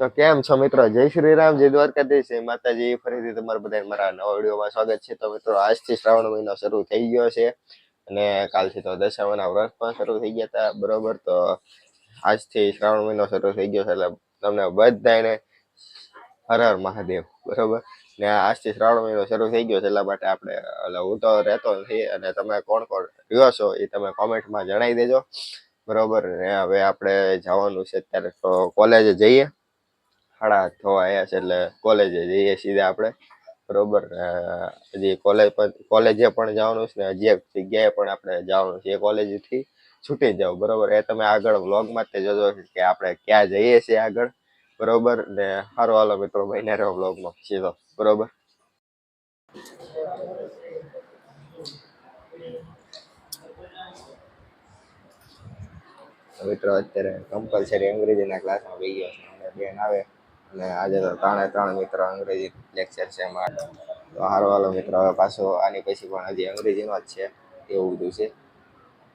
તો કેમ છો મિત્રો? જય શ્રી રામ, જય દ્વારકાધીશ. જય માતાજી. ફરીથી તમારા બધા મારા નવા વિડીયોમાં સ્વાગત છે. તો મિત્રો, આજથી શ્રાવણ મહિનો શરૂ થઈ ગયો છે અને કાલથી તો દશામાના વ્રત પણ શરૂ થઈ ગયા હતા. બરોબર? તો આજથી શ્રાવણ મહિનો શરૂ થઈ ગયો છે એટલે તમને બધાને હર હર મહાદેવ. બરોબર? ને આજથી શ્રાવણ મહિનો શરૂ થઈ ગયો છે એટલા માટે આપણે, એટલે હું તો રહેતો નથી અને તમે કોણ કોણ રહ્યો છો એ તમે કોમેન્ટમાં જણાવી દેજો. બરોબર? ને હવે આપણે જવાનું છે અત્યારે તો કોલેજે જઈએ. સાડા થવા આવ્યા છે એટલે કોલેજે જઈએ સીધા આપણે. બરોબર? હજી કોલેજ કોલેજે પણ જવાનું છે ને હજી એક જગ્યાએ પણ આપણે જવાનું છે. એ કોલેજથી છૂટી જાવ, બરોબર? એ તમે આગળ વ્લોગમાં તે જોજો કે આપણે ક્યાં જઈએ છીએ આગળ. બરોબર? ને સારો હાલો મિત્રો બહીને રહ્યો વ્લોગમાં સીધો. બરોબર? મિત્રો, અત્યારે કમ્પલસરી અંગ્રેજીના ક્લાસમાં બેન આવે. અને આજે તો ત્રણે ત્રણ મિત્રો અંગ્રેજી લેક્ચર છે એમાં. તો હારો વાલો મિત્રો, હવે પાછો આની પછી પણ હજી અંગ્રેજીનો જ છે એવું બધું છે.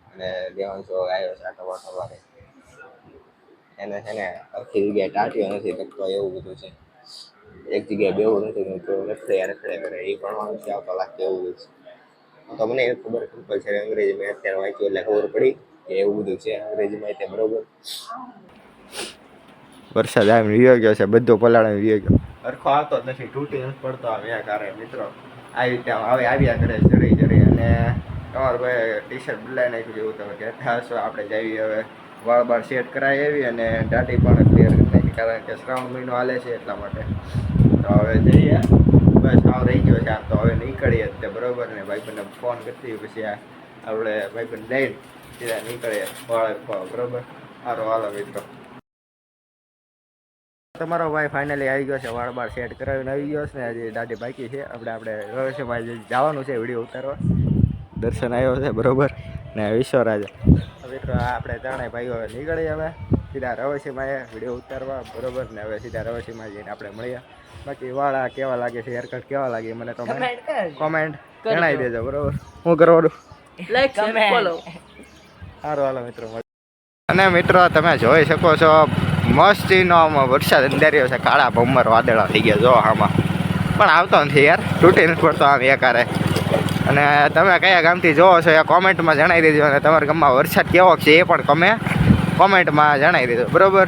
અને દેવાંશો આવ્યો છે આટો વાટો વારે એને છે ને આખી જગ્યાએ ટાંટ્યો નથી લખતો એવું બધું છે. એક જગ્યાએ બેવું નથી તો રખડે રખડે કરે એ પણ નથી આવતો લાગતો એવું બધું છે. તો મને એ ખબર કમ્પલસરી અંગ્રેજી મેં અત્યારે વાંચ્યું એટલે ખબર પડી કે એવું બધું છે અંગ્રેજીમાં તે બરોબર. વરસાદ આમ રહ્યો ગયો છે, બધો પલાળે રહ્યો ગયો. હરખો આવતો નથી, તૂટી નથી પડતો આવે આ કારે મિત્રો. આવી રીતે આવે આવ્યા કરે ચડી ચડી અને તમારે ભાઈ ટી શર્ટ બદલાઈ નાખ્યું એવું તમે કહેતા હશો. આપણે જઈએ હવે વાળ બાળ સેટ કરાવી આવી અને દાઢી પણ ક્લિયર કરી નાખી, કારણ કે શ્રાવણ મહિનો હાલે છે એટલા માટે. તો હવે જઈએ. બસ આવ રહી ગયો છે આમ તો હવે નીકળીએ તે, બરોબર ને? ભાઈબંધને ફોન કરતી પછી આ આપણે ભાઈબંધ લઈને સીધા નીકળીએ. બરોબર? સારો, હાલો, મિત્રો. તમારો ભાઈ ફાઇનલી આવી ગયો છે વાળ બાળ સેટ કરાવીને આવી ગયો છે ને હજી દાઢી બાકી છે. આપણે આપણે રવેશભાઈ જે જવાનું છે વીડિયો ઉતારવા. દર્શન આવ્યો છે બરોબર. ને વિશ્વરાજ. મિત્રો આપણે ત્રણેય ભાઈઓ હવે નીકળી હવે. સીધા રવેશીમાં વીડિયો ઉતારવા બરોબર. ને હવે સીધા રવેશીમાં જઈને આપણે મળીએ. બાકી વાળા કેવા લાગે છે હેરકટ કેવા લાગે મને તો કોમેન્ટ જણાવી દેજો બરોબર. હું કરવાનું? લાઈક શેર ફોલો સારું હાલો મિત્રો અને મિત્રો તમે જોઈ શકો છો મસ્તીનો આમાં વરસાદ અંધાર્યો છે, કાળા ભમર વાદળા થઈ ગયા, જો આમાં. પણ આવતો નથી યાર, તૂટી નથી પડતો આમ એકારે. અને તમે કયા ગામથી જોવો છો, એ કોમેન્ટમાં જણાવી દેજો અને તમારા ગામમાં વરસાદ કેવો છે એ પણ તમે કોમેન્ટમાં જણાવી દેજો, બરોબર?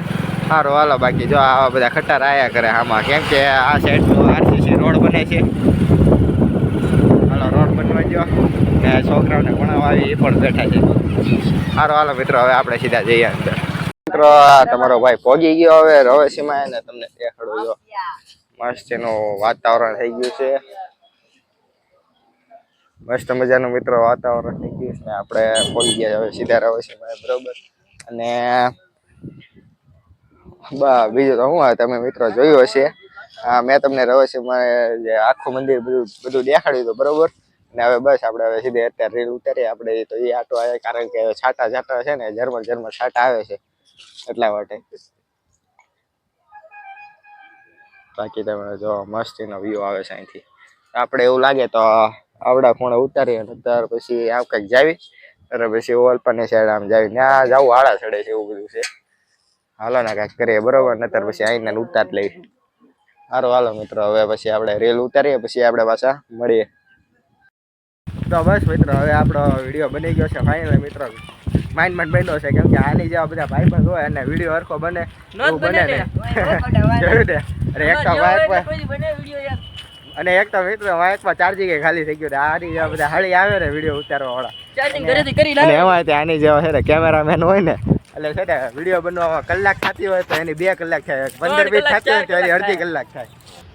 સારું હાલો, બાકી જો આવા બધા ખટ્ટા આવ્યા કરે આમાં. કેમ કે આ સાઈડનું આરસીસી રોડ બને છે. હાલો, રોડ બનવા જો ને છોકરાઓને ભણાવવા આવી, એ પણ બેઠા છે. સારું હાલો, મિત્રો, હવે આપણે સીધા જઈએ અંદર. તમારો ભાઈ પહોંચી ગયો હવે રવેસીમાં એને તમને દેખાડું જો. મસ્ત એનું વાતાવરણ થઈ ગયું છે. મસ્ત મજાનું મિત્રો વાતાવરણ થઈ ગયું છે. આપણે પહોંચી ગયા હવે સીધા રવેસીમાં બરોબર. અને બા, બીજું તો હું તમે મિત્રો જોયું હશે? મેં તમને રવેસીમાં જે આખું મંદિર બધું બધું દેખાડ્યું હતું, બરોબર? ને હવે બસ આપણે હવે સીધે અત્યારે રીલ ઉતારીએ. આપણે તો એ આટો આવે, કારણ કે છાટા છાટા છે ને ઝરમર ઝરમર છાટા આવે છે. એટલા માટે. બાકી તમે જો મસ્તીનો વ્યૂ આવે છે અહીંથી. આપણે એવું લાગે તો આવડા ખૂણે ઉતારીએ ત્યાર પછી આમ કંઈક જાવી, અને પછી ઓલપાની સાઈડ આમ જાવી. ત્યાં જવું આળા ચડે છે એવું બધું છે. હાલો ને કાંઈક કરીએ, બરોબર? નતર પછી આઈને ઉતાર લઈ સારું હાલો મિત્રો, હવે પછી આપણે રેલ ઉતારીએ, પછી આપણે પાછા મળીએ. તો બસ મિત્રો, હવે આપણો વીડિયો બની ગયો છે ફાઇનલ મિત્રો. માઇન્ડ માઇન્ડ બન્યો છે કેમ કે આની જેવા બધા ભાઈ પણ હોય અને વીડિયો હરખો બને નો એવું બને ને. જોયું ને અરે એક તો ને યાર. અને એક તો મિત્રો માં ચાર્જિંગ ખાલી થઈ ગયું આની જેવા બધા હાળી આવે ને વીડિયો ઉતારવા વાળા ચાર્જિંગ ઘરેથી કરી લાવે. એમાં આની જેવા છે ને કેમેરામેન હોય ને એટલે છે ને વીડિયો બનવામાં કલાક થતી હોય તો એની બે કલાક થાય. પંદર મિનિટ થતી હોય તો એની અડધી કલાક થાય.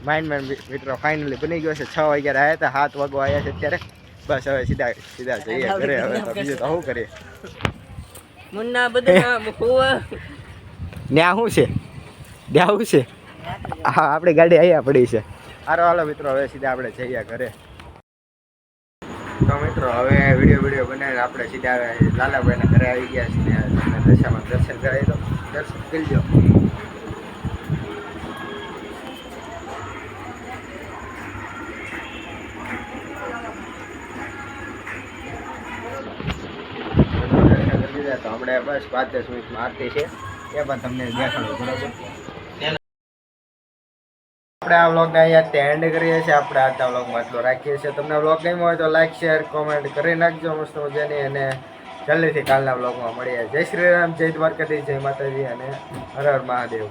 માઇન્ડ મેન મિત્રો ફાઇનલી બની ગયો છે. છ વાગ્યા આવ્યા હતા સાત વાગવા આવ્યા છે અત્યારે. બસ હવે સીધા સીધા જઈએ ઘરે. હવે બીજું તો શું કરીએ? મુન્ના બધા મુખવા. ત્યાં શું છે? ત્યાં શું છે? હા આપણી ગાડી અહીંયા પડી છે. હારો હાલો મિત્રો હવે સીધા આપણે જઈએ ઘરે. તો મિત્રો હવે વીડિયો વીડિયો બનાવીને આપણે સીધા હવે લાલાભાઈના ઘરે આવી ગયા છીએ. તમને દશામાં દર્શન કરાવી દો. દર્શન કરી દો તો હમણાં બસ પાંચ દસ મિનિટમાં આરતી છે. એ પણ તમને દેખાડું આપણે આ વ્લોગને અહીંયા એન્ડ કરીએ છીએ. આપણે આજના વ્લોગમાં આટલો રાખીએ છીએ. તમને વ્લોગ ગમ્યો હોય તો લાઈક શેર કોમેન્ટ કરી નાખજો મસ્ત મજાની. અને જલ્દીથી કાલના વ્લોગમાં મળીએ. જય શ્રી રામ, જય દ્વારકાધીશ, જય માતાજી અને હર હર મહાદેવ.